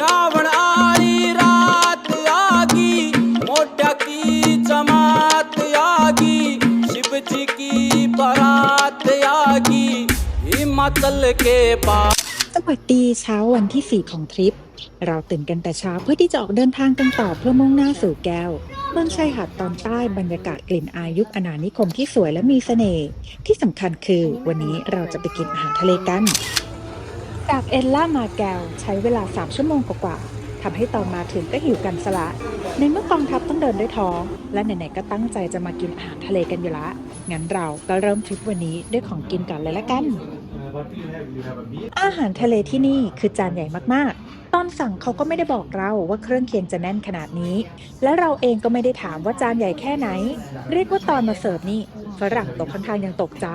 रावण आली रात आगी मोठ्या की जमात आगी शिवजी की बारात आगी हिमाचल के पास สวัสดีเช้าวันที่ 4 ของทริป เราตื่นกันแต่เช้าเพื่อที่จะออกเดินทางกันต่อเพื่อมุ่งหน้าสู่แก้วเมืองชายหาดตอนใต้บรรยากาศกลิ่นอายยุคอาณานิคมที่สวยและมีเสน่ห์ที่สำคัญคือวันนี้เราจะไปกินอาหารทะเลกัน จากเอลล่ามาแกวใช้เวลา 3 ชั่วโมงกว่าๆทำให้ตอนมาถึงก็หิวกันสละ ในเมื่อกองทัพต้องเดินด้วยท้อง และไหนๆก็ตั้งใจจะมากินอาหารทะเลกันอยู่ละ งั้นเราก็เริ่มทริปวันนี้ด้วยของกินก่อนเลยละกัน อาหารทะเลที่นี่คือจานใหญ่มากๆ ตอนสั่งเขาก็ไม่ได้บอกเราว่าเครื่องเคียงจะแน่นขนาดนี้ และเราเองก็ไม่ได้ถามว่าจานใหญ่แค่ไหน เรียกว่าตอนมาเสิร์ฟนี่ฝรั่งตกข้างๆยังตกใจ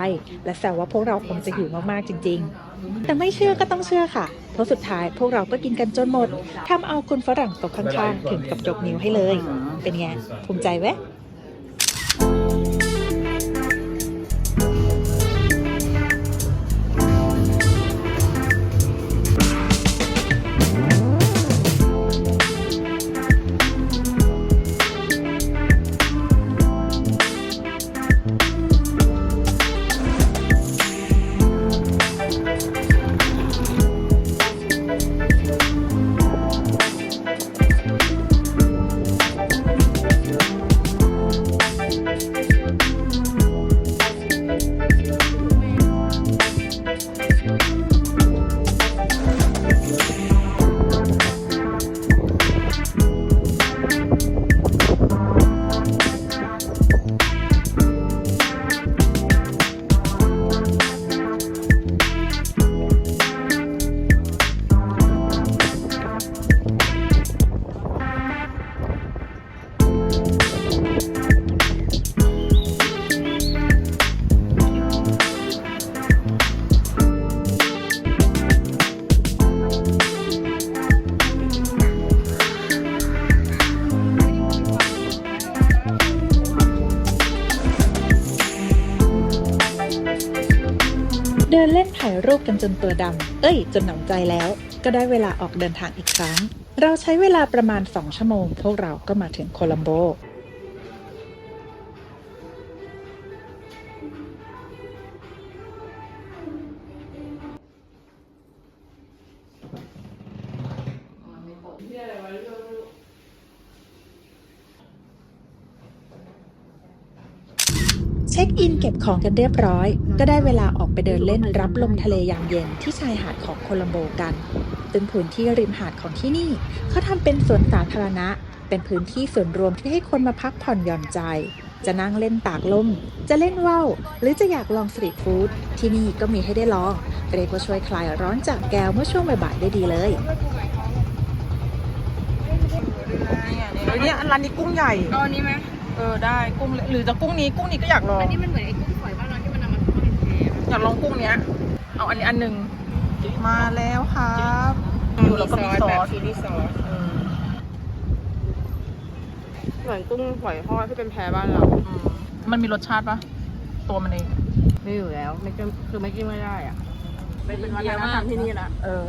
และแซวว่าพวกเราคงจะหิวมากๆจริง ๆ แต่ไม่เชื่อก็ต้องเชื่อค่ะ เพราะสุดท้ายพวกเราก็กินกันจนหมดทำเอาคุณฝรั่งตกข้างๆ ถึงกับยกนิ้วให้เลย เป็นไงภูมิใจไหม ดินเล่นถ่ายรูปกันจนตัวดำ เอ้ย จนหนำใจแล้ว ก็ได้เวลาออกเดินทางอีกครั้ง เราใช้เวลาประมาณ 2 ชั่วโมง พวกเราก็มาถึงโคลัมโบ ของกันเรียบร้อย ก็ได้เวลาออกไปเดินเล่นรับลมทะเลยามเย็นที่ชายหาดของโคลัมโบกันซึ่งพื้นที่ริมหาดของที่นี่เขาทำเป็นสวนสาธารณะ เป็นพื้นที่ส่วนรวมที่ให้คนมาพักผ่อนหย่อนใจ จะนั่งเล่นตากลม จะเล่นว่าวหรือจะอยากลองสตรีทฟู้ดที่นี่ก็มีให้ได้ลองเรียกว่าช่วยคลายร้อนจากแก้วเมื่อช่วงบ่ายๆได้ดีเลยเฮ้ยเนี่ยร้านนี้กุ้งใหญ่ เอาอันนี้ไหมเออได้กุ้งหรือจะกุ้งนี้กุ้งนี้ก็อยากลอง อันนี้มันเหมือนไอ้กุ้ง อยากลองกุ้งเนี้ย เอาอันนี้อันหนึ่งมาแล้วครับอยู่แล้วก็มีซอสชิลลี่ซอสอืมเหมือนกุ้งฝอยทอดที่เป็นแพรบ้านเราอืมมันมีรสชาติปะตัวมันเองไม่อยู่แล้วไม่กินคือไม่กินไม่ได้อะเป็นวัฒนธรรมที่นี่ละเออ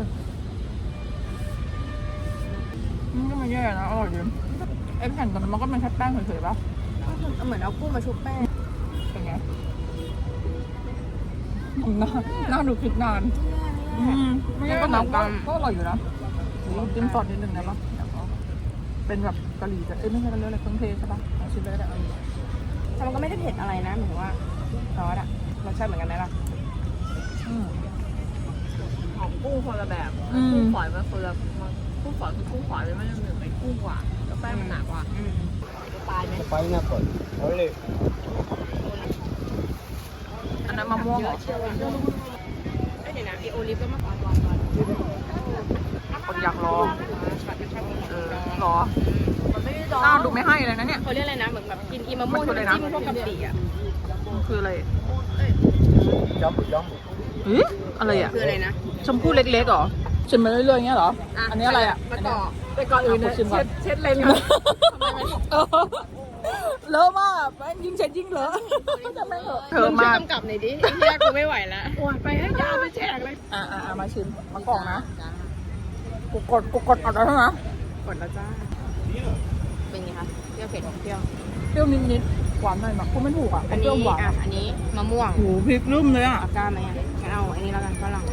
มันก็ไม่แย่นะอร่อยดีไอ้แผ่นตอนนั้นมันก็เป็นแค่แป้งเฉยๆปะเหมือนเอากุ้งมาชุบแป้งเป็นไง นานน่าดูคิดนานอืมนี่ก็น้ำกันก็อร่อยอยู่นะจิ้มซอสนิดนึงได้ปะเป็นแบบกะหรี่จะเอ้ยไม่ใช่กะเรื่อะไรเครื่องเทศใช่ปะชิมเลยก็ได้เอาแต่มันก็ไม่ได้เผ็ดอะไรนะหนูว่าซอสอะรสชาติเหมือนกันไหมล่ะหอมกุ้งคนละแบบกุ้งฝอยมันคนละกุ้งฝอยคือกุ้งฝอยมันจะเหมือนเป็กุ้งหวานแล้วแป้งมันหนากว่าจะไปไหมจะไปนะก่อนเอาเลย นั้นมะม่วงเหรอเอ้ยเดี๋ยวนะไอโอลิฟก็มาก่อนก่อนก่อนคนอยากลองช็อตช็อตเออหรอมันไม่ได้ดองหน้าดูไม่ให้เลยนะเนี่ยเขาเรียกอะไรนะเหมือนแบบกินอีมะม่วงมันคืออะไรนะจิ้มพวกกะปิอะมันคืออะไร jumbo jumbo เฮ้ยอะไรอะคืออะไรนะชมพู่เล็กๆเหรอชิมมาเรื่อยๆอย่างเงี้ยเหรอ อันนี้อะไรอะมะกอกไปก่อนอื่นเนี่ยเช็ดเช็ดเลนส์เออ เลอะมากแม่งยิ่งเช็ดยิ่งเลอะจะไม่เหอะเธอมึงช่วยมากกำกับหน่อยดิไอ้เหี้ยกูไม่ไหวแล้วปวดไปให้ยาวไปแฉกเลย อ่าอ่ามาชิมมะกอกนะกูกดกูกดเอาแล้วใช่ไหมกดแล้วจ้า เป็นไงคะเปรี้ยวเผ็ดเปรี้ยวเปรี้ยวนิดๆหวานหน่อยแบบพูดไม่ถูกอะอันเปรี้นี้ยวหวานอะอันนี้มะม่วงโอ้โหพริกรุ่มเลยอะเอาก้านไหมอะงั้นเอาอันนี้แล้วกันฝรั่ง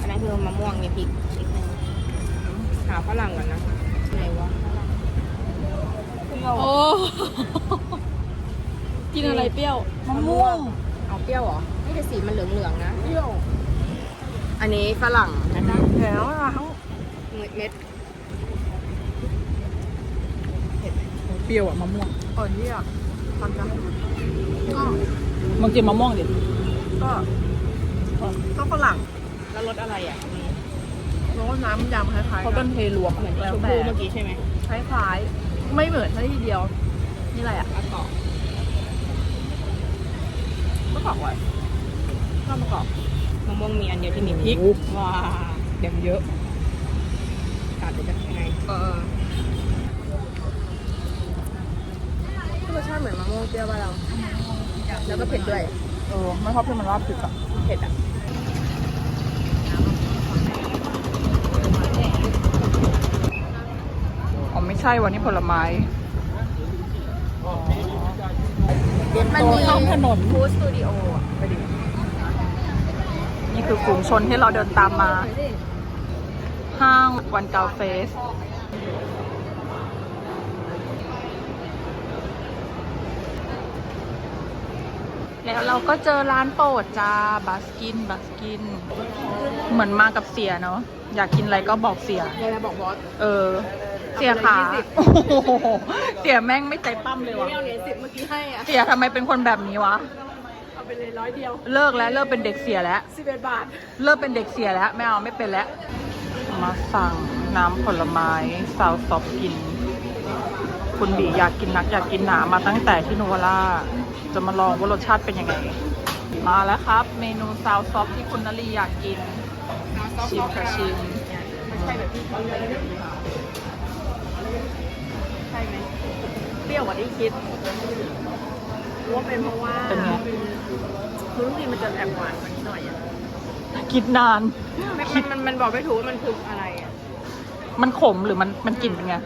อันนั้นคือมะม่วงมีพริกนิดนึงหาฝรั่งก่อนนะไหนวะ โอ้ กินอะไรเปรี้ยว มะม่วงเอาเปรี้ยวเหรอนี่แต่สีมันเหลืองๆนะ เปรี้ยว อันนี้ฝรั่งนะจ๊ะแล้วอะทั้งเม็ดเปรี้ยวอะมะม่วงก่อนที่อะทำนะก็มึงกินมะม่วงดิ ก็ก็ฝรั่ง แล้วรสอะไรอะรสน้ำยำคล้ายๆเขาเป็นเทรวมเหมือนแล้ชวมแต่พูเมื่อกี้ใช่ไหมคล้ายๆ ไม่เหมือนซะทีเดียว นี่อะไรอะมะกอกมะกอกไว้ข้าวมะกอกมะม่วงมีอันเดียวที่มีพริกว้าเดี๋ยวเยอะตัดไปจากยังไงเออรสชาติเหมือนมะม่วงเปรี้ยวบ้านเราแล้วก็เผ็ดด้วยเออไม่ชอบที่มันราดพริกอะเผ็ดอะ อ๋อไม่ ใช่วันนี้ผลไม้มันมีข้ามถนนฟู้ดสตูดิโออะไปดินี่คือฝูงชนที่เราเดินตามมา ห้างวันเกาเฟสแล้วเราก็เจอร้านโปรดจ้าบัสกินบัสกิน เหมือนมากับเสียเนาะอยากกินอะไรก็บอกเสียเวลาบอกบอส เออ เสียขาเอาไปเลยโอ้โหเสียแม่งไม่ใจปั้มเลยวะไม่เอาเหรียญสิบเมื่อกี้ให้อะ เสียทำไมเป็นคนแบบนี้วะ เอาไปเลยร้อยเดียวเลิกแล้วเลิกเป็นเด็กเสียแล้ว สิบเอ็ดบาทเลิกเป็นเด็กเสียแล้ว ไม่เอาไม่เป็นแล้ว มาสั่งน้ำผลไม้ซาวซอฟกิน คุณบีอยากกินนักอยากกินหนามาตั้งแต่ที่โนวาร่าจะมาลองว่ารสชาติเป็นยังไง มาแล้วครับ เมนูซาวซอฟที่คุณนลีอยากกิน ชิมค่ะชิม ไม่ใช่แบบที่เขาเลย ใช่ไหมเปรี้ยวกว่าที่คิดรู้ว่าเป็นเพราะว่าเป็นไง คือทุกทีมันจะแอบหวานกว่านี้หน่อยอะคิดนาน มันมันมันมันบอกไม่ถูกว่ามันคืออะไรอะมันขมหรือมันมันกลิ่นเป็นไง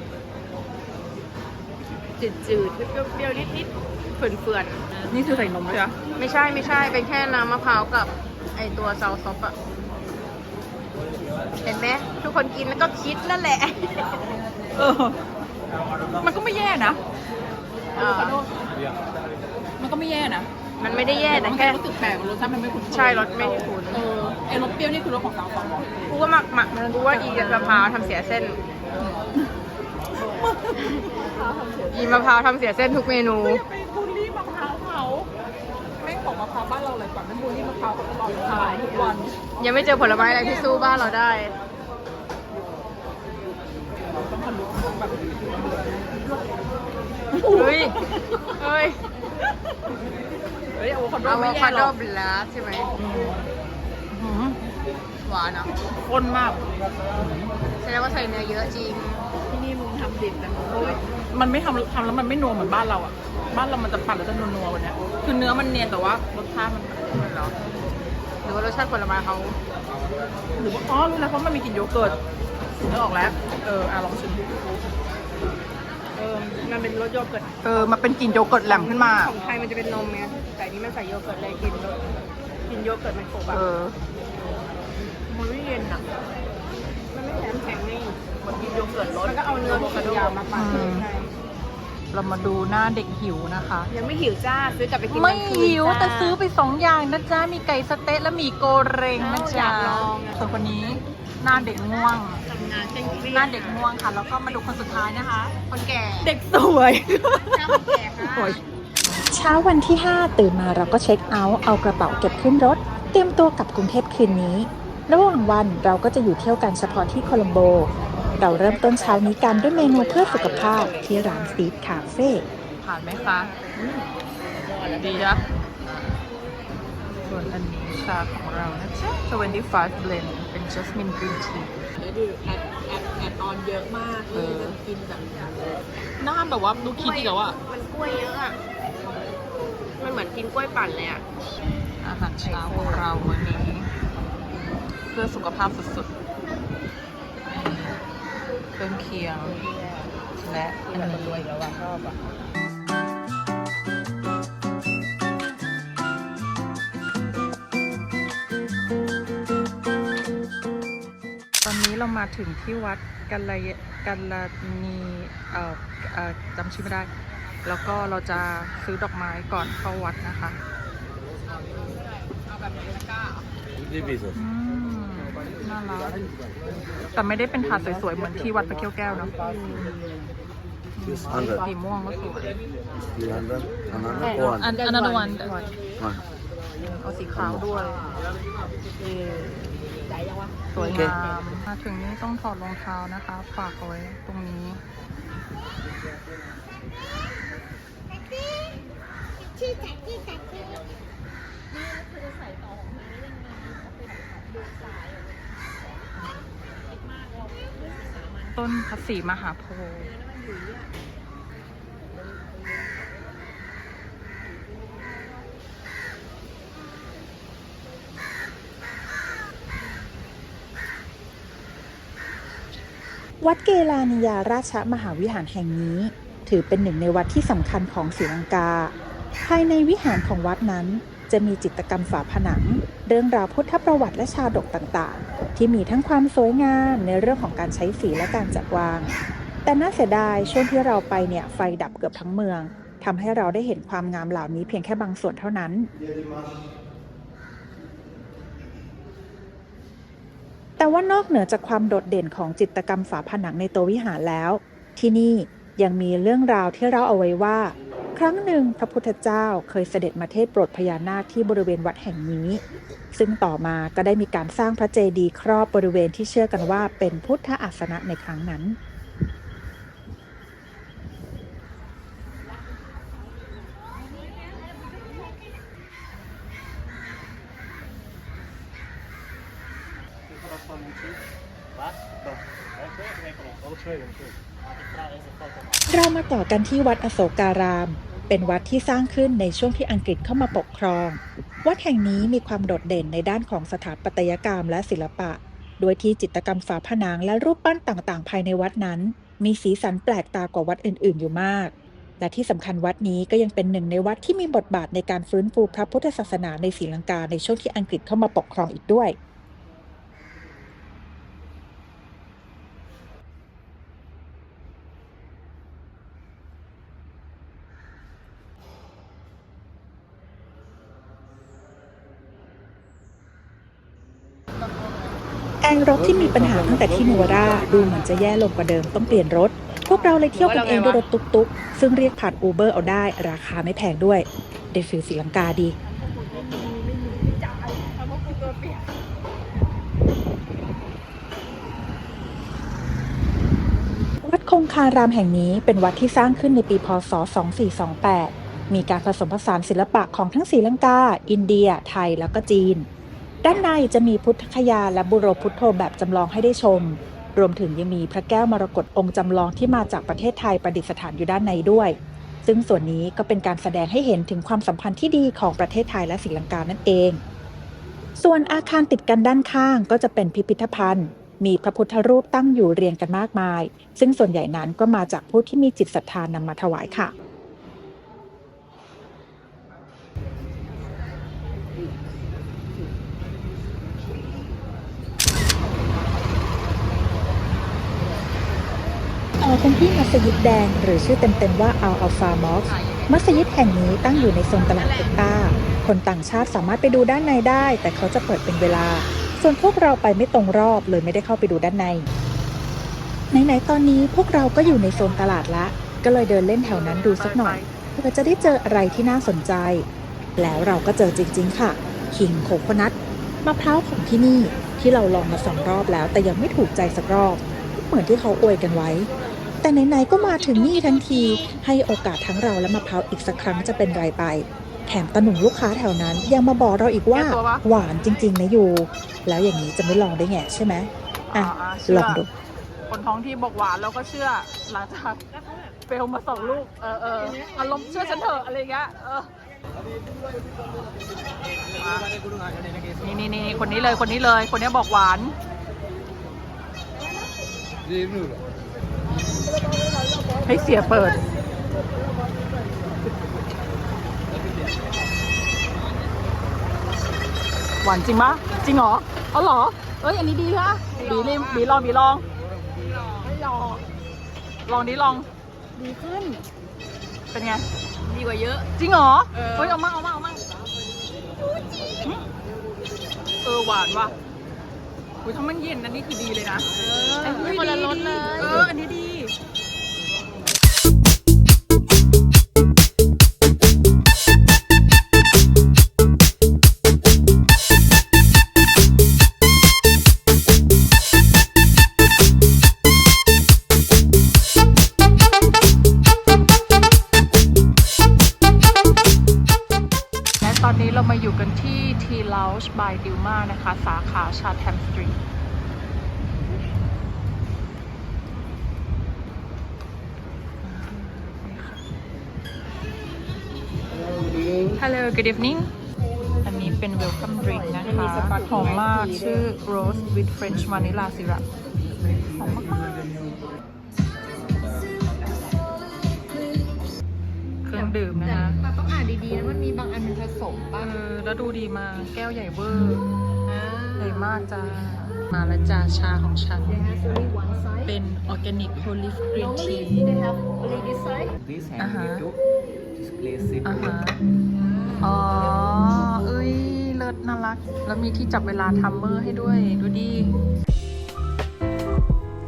จืดจืดๆเปรี้ยวๆนิดๆเฟื่อนเฟื่อนนี่คือใส่นมใช่ไหมๆไม่ใช่ไม่ใช่เป็นแค่น้ำมะพร้าวกับไอตัวซอสซอปอะเห็นไหมทุกคนกินแล้วก็คิดนั่นแหละ เออ มันก็ไม่แย่นะเออมันก็ไม่แย่นะมันไม่ได้แย่แต่แค่ รู้สึกแปลกรสชาติมันไม่คุ้นเคยใช่รสไม่คุ้น เออไอ้รสเปรี้ยวนี่คือรสของสาวฟองกูว่าหมักหมักมันกูว่าอีมะพร้าวทำเสียเส้น อีมะพร้าวทำเสียเส้นทุกเมนูไปบูลลี่มะพร้าวเขาแม่งของมะพร้าวบ้านเราเลยก่อนแม่งบูลลี่มะพร้าวเขาตลอดขายทุกวัน ยังไม่เจอผลไม้อะไรที่สู้บ้านเราได้ เฮ้ย เฮ้ย เฮ้ยอะโวคาโดอะโวไม่คาแย่หโดรอกบลัสใช่ไหมหืมหวานอะข้นมาก แสดงว่าใส่เนื้อเยอะจริง ที่นี่มึงทำดิบแต่โอ้ยมันไม่ทำทำแล้วมันไม่นัวเหมือนบ้านเราอะ บ้านเรามันจะปั่นแล้วจะนัวๆกว่านี้คือเนื้อมันเนียนแต่ว่ารสชาติมันเหรอหรือว่ารสชาติผลไม้เขาหรือว่าอ๋อรู้แล้วเพราะมันมีกลิ่นโยเกิร์ตนึกออกแล้ว เอออะลองชิมเออมันเป็นรสโยเกิร์ตเออมันเป็นกลิ่นโยเกิร์ตแหลมขึ้นมา ของไทยมันจะเป็นนมไงแต่อันนี้มันใส่โยเกิร์ตเลยกินรสกินโยเกิร์ตมันขบอะเออ มันไม่เย็นอะมันไม่แข็งแข็งไงมันกินโยเกิร์ตรสมันก็เอาเนื้อโวคาโดมาปั่นอืม ใช่เรามาดูหน้าเด็กหิวนะคะ ยังไม่หิวจ้าซื้อกลับไปกินไม่กลางคืนหิวจ้าแต่ซื้อไปสองอย่างนะจ๊ะ มีไก่สะเต๊ะและหมีโกเรงนะอจ๊ะยากลองอะ ส่วนคนนี้หน้าเด็กง่วง ทำงานเคร่งเครียดหน้าเด็กง่วงค่ะ แล้วก็มาดูคนสุดท้ายนะคะ คนแก่ เด็กสวยหน้าคนแก่ค่ะโอ้ยเช้าวันที่ 5 ตื่นมาเราก็เช็คเอาท์เอากระเป๋าเก็บขึ้นรถ เตรียมตัวกลับกรุงเทพคืนนี้ ระหว่างวันเราก็จะอยู่เที่ยวกันเฉพาะที่โคลัมโบ เราเริ่มต้นเช้านี้กันด้วยเมนูเพื่อสุขภาพที่ร้านซีดคาเฟ่ผ่านไหมคะ ดีจ้ะส่วนอันนี้ ชาของเรานะจ๊ะ25 blend เป็น jasmine green tea เดี๋ยวดูแอดแอดแอดออนเยอะมากเออจะกินแบบหน้าแบบว่าดูคิดดีแล้วอะมันกล้วยเยอะอะ มันเหมือนกินกล้วยปั่นเลยอะ อาหารเช้าของเราวันนี้ เพื่อสุขภาพสุดเครื่องเคียงและอันคนรนี้วยแล้วว่าชอบอะ เรามาถึงที่วัดกัลยกัลนีเอ่อเอ่อจำชื่อไม่ได้ แล้วก็เราจะซื้อดอกไม้ก่อนเข้าวัดนะคะ Diviso. อืมน่ารักแต่ไม่ได้เป็นถาดสวยๆ เหมือนที่วัดพระเกี้ยวแก้วเนอะ Hundred. สีม่วงก็สวย Hundred. Another one. อัน another one One. เอาสีขาวด้วยเอ่อใจยังวะ สวยงามมาถึงนี่ต้องถอดรองเท้านะคะ ฝากเอาไว้ตรงนี้ ต้นพระศรีมหาโพธิ์ วัดเกลานิยาราชมหาวิหารแห่งนี้ ถือเป็นหนึ่งในวัดที่สำคัญของศรีลังกา ภายในวิหารของวัดนั้นจะมีจิตรกรรมฝาผนัง เรื่องราวพุทธประวัติและชาดกต่างๆ ที่มีทั้งความสวยงามในเรื่องของการใช้สีและการจัดวาง แต่น่าเสียดายช่วงที่เราไปเนี่ยไฟดับเกือบทั้งเมืองทำให้เราได้เห็นความงามเหล่านี้เพียงแค่บางส่วนเท่านั้น แต่ว่านอกเหนือจากความโดดเด่นของจิตรกรรมฝาผนังในตัววิหารแล้ว ที่นี่ยังมีเรื่องราวที่เราเอาไว้ว่า ครั้งหนึ่งพระพุทธเจ้าเคยเสด็จมาเทศโปรดพญานาคที่บริเวณวัดแห่งนี้ ซึ่งต่อมาก็ได้มีการสร้างพระเจดีย์ครอบบริเวณที่เชื่อกันว่าเป็นพุทธอาสนะในครั้งนั้น เรามาต่อกันที่วัดอโศการาม เป็นวัดที่สร้างขึ้นในช่วงที่อังกฤษเข้ามาปกครอง วัดแห่งนี้มีความโดดเด่นในด้านของสถาปัตยกรรมและศิลปะ โดยที่จิตรกรรมฝาผนังและรูปปั้นต่างๆ ภายในวัดนั้น มีสีสันแปลกตากว่าวัดอื่น ๆ อยู่มาก และที่สำคัญวัดนี้ก็ยังเป็นหนึ่งในวัดที่มีบทบาทในการฟื้นฟูพระพุทธศาสนาในศรีลังกาในช่วงที่อังกฤษเข้ามาปกครองอีกด้วย แองรถที่มีปัญหาตั้งแต่ที่นัวราดูเหมือนจะแย่ลงกว่าเดิมต้องเปลี่ยนรถ พวกเราเลยเที่ยวกันเองด้วยรถตุ๊กๆ ซึ่งเรียกผ่านอูเบอร์เอาได้ ราคาไม่แพงด้วยเดฟิลสีลังกาดีวัดคงคารามแห่งนี้เป็นวัดที่สร้างขึ้นในปีพศ 2428 มีการผสมผสานศิลปะของทั้งศรีลังกา อินเดีย ไทยแล้วก็จีน ด้านในจะมีพุทธคยาและบุโรพุทโธแบบจำลองให้ได้ชม รวมถึงยังมีพระแก้วมรกตองค์จำลองที่มาจากประเทศไทยประดิษฐานอยู่ด้านในด้วย ซึ่งส่วนนี้ก็เป็นการแสดงให้เห็นถึงความสัมพันธ์ที่ดีของประเทศไทยและศรีลังกานั่นเอง ส่วนอาคารติดกันด้านข้างก็จะเป็นพิพิธภัณฑ์ มีพระพุทธรูปตั้งอยู่เรียงกันมากมาย ซึ่งส่วนใหญ่นั้นก็มาจากผู้ที่มีจิตศรัทธานำมาถวายค่ะ กันที่มัสยิดแดง หรือชื่อเต็มๆว่าอัลอัลฟามอฟมัสยิดแห่งนี้ตั้งอยู่ในโซนตลาดเอกตาคนต่างชาติสามารถไปดูด้านในได้ แต่เขาจะเปิดเป็นเวลา ส่วนพวกเราไปไม่ตรงรอบเลยไม่ได้เข้าไปดูด้านในไหนๆตอนนี้พวกเราก็อยู่ในโซนตลาดละ ก็เลยเดินเล่นแถวนั้นดูสักหน่อยเพื่อจะได้เจออะไรที่น่าสนใจ แล้วเราก็เจอจริง ๆ ค่ะคิงโคโคนัทมะพร้าวของที่นี่ที่เราลองมาสองรอบแล้ว แต่ยังไม่ถูกใจสักรอบ เหมือนที่เขาอวยกันไว้ แต่ไหนๆก็มาถึงนี่ทั้งที ให้โอกาสทั้งเราและมะพร้าวอีกสักครั้งจะเป็นไรไป แถมตะหนุ่มลูกค้าแถวนั้น ยังมาบอกเราอีกว่าแก้ตัวปะหวานจริงๆนะยูแล้วอย่างนี้จะไม่ลองได้ไงใช่ไหมอะอ่าเชื่อลองดูคนท้องที่บอกหวานเราก็เชื่อหลังจากเฟลมาสองลูกเออเอออารมณ์เชื่อฉันเถอะอะไรอย่างเงี้ยเออมานี่นี่นี่คนนี้เลยคนนี้เลย คนนี้บอกหวาน Di nulla. ให้เสียเปิด หวานจริงปะจริงเหรอเอาเหรอ เอ้ย อันนี้ดีค่ะบีนี่บีลองบีลองไม่หลอกลองดิลอง ดีขึ้น เป็นไง ดีกว่าเยอะ จริงเหรอ เออ เฮ้ย เอามาเอามาเอามาหึเออ หวานว่ะอุ้ยถ้ามันเย็นอันนี้คือดีเลยนะ เออไม่คนละรสเลย เออ อันนี้ดี Lounge by Dilma นะคะ สาขาชาแทมสตรีท Hello good evening อันนี้เป็น welcome drink นะคะ หอมมากชื่อ Rose with French Vanilla Syrup หอมมากๆเครื่องดื่มนะคะแต่ต้องอ่านดีๆนะมันมีบางอันมันผสมเอป่ะอ แล้วดูดีมากแก้วใหญ่เบอร์ใหญ่มากจ้า มาแล้วจ้าชาของฉัน เป็นออร์แกนิกโพลิฟกรีนทีอาหารอาหารอ๋อ เอ้ย เลิศน่ารัก แล้วมีที่จับเวลาทัมเมอร์ให้ด้วย ดูดี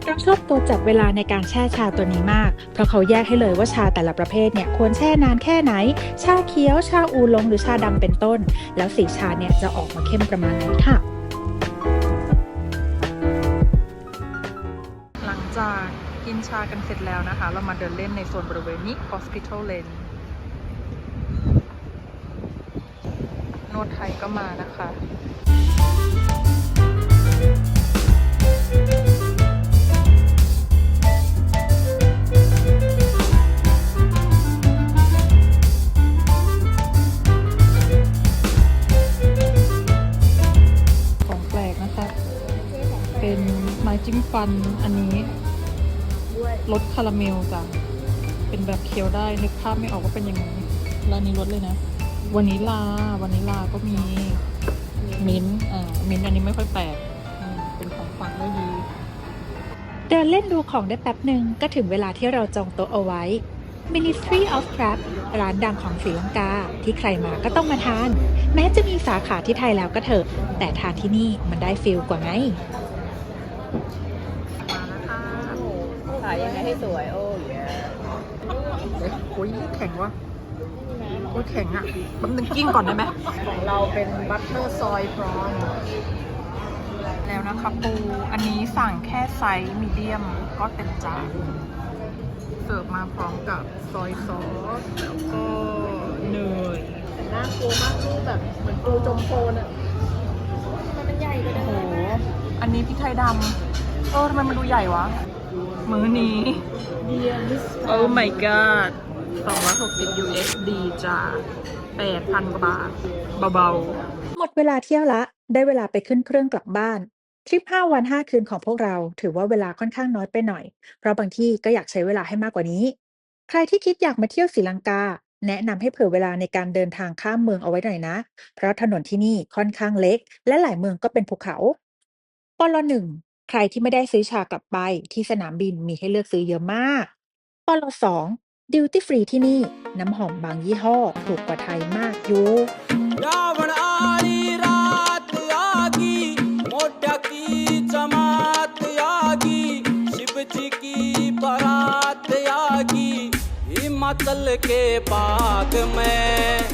ราชอบตัวจับเวลาในการแช่ชาตัวนี้มาก เพราะเขาแยกให้เลยว่าชาแต่ละประเภทเนี่ยควรแช่นานแค่ไหน ชาเขียว ชาอูหลงหรือชาดำเป็นต้น แล้วสีชาเนี่ยจะออกมาเข้มประมาณไหนค่ะ หลังจากกินชากันเสร็จแล้วนะคะ เรามาเดินเล่นในโซนบริเวณนี้ Hospital Lane นวดไทยก็มานะคะ จิ้มฟันอันนี้รสคาราเมลจ้ะ เป็นแบบเคี้ยวได้ นึกภาพไม่ออกว่าเป็นยังไงร้านนี้รสเลยนะวานิลาวานิลาก็มีมิ้นท์อ่ามิ้นท์อันนี้ไม่ค่อยแปลกเป็นของฝากได้ดี เดินเล่นดูของได้แป๊บหนึ่งก็ถึงเวลาที่เราจองโต๊ะเอาไว้ Ministry of Crab ร้านดังของศรีลังกา ที่ใครมาก็ต้องมาทาน แม้จะมีสาขาที่ไทยแล้วก็เถอะ แต่ทานที่นี่มันได้ฟิลกว่าไง มาแล้วค่ะถ่ายยังไงให้สวย โอ้ยเอ๊ะโอ้ยแข็งวะโอ้ยแข็งอะแป๊บนึงกิ้งก่อนได้ไหมของเราเป็นบัตเตอร์ซอยพรอนแล้วนะคะปู อันนี้สั่งแค่ไซส์มีเดียมก็เต็มจานเสิร์ฟมาพร้อมกับซอยซอสแล้วก็เนยน่ากลัวมากรูปแบบเหมือนปูจมโคลนอะมันเป็นใหญ่กว่าเดิโอ้มโหอั นนี้พริกไทยดำเออทำไมมันดูใหญ่วะ มื้อนี้เดียมิสโอ้ my god 260 USD จ้า8,000 กว่าบาท เบาหมดเวลาเที่ยวละ ได้เวลาไปขึ้นเครื่องกลับบ้าน ทริป 5 วัน 5 คืนของพวกเรา ถือว่าเวลาค่อนข้างน้อยไปหน่อย เพราะบางที่ก็อยากใช้เวลาให้มากกว่านี้ ใครที่คิดอยากมาเที่ยวศรีลังกา แนะนำให้เผื่อเวลาในการเดินทางข้ามเมืองเอาไว้หน่อยนะ เพราะถนนที่นี่ค่อนข้างเล็ก และหลายเมืองก็เป็นภูเขา ปลหนึ่งใครที่ไม่ได้ซื้อชากลับไปที่สนามบินมีให้เลือกซื้อเยอะมากปลสองดิวตี้ฟรีที่นี่ น้ำหอมบางยี่ห้อถูกกว่าไทยมากอยู่ रावण आली रात आगी मोठ्या की जमात आगी शिवजी की बारात आगी हिमाचल के बाग में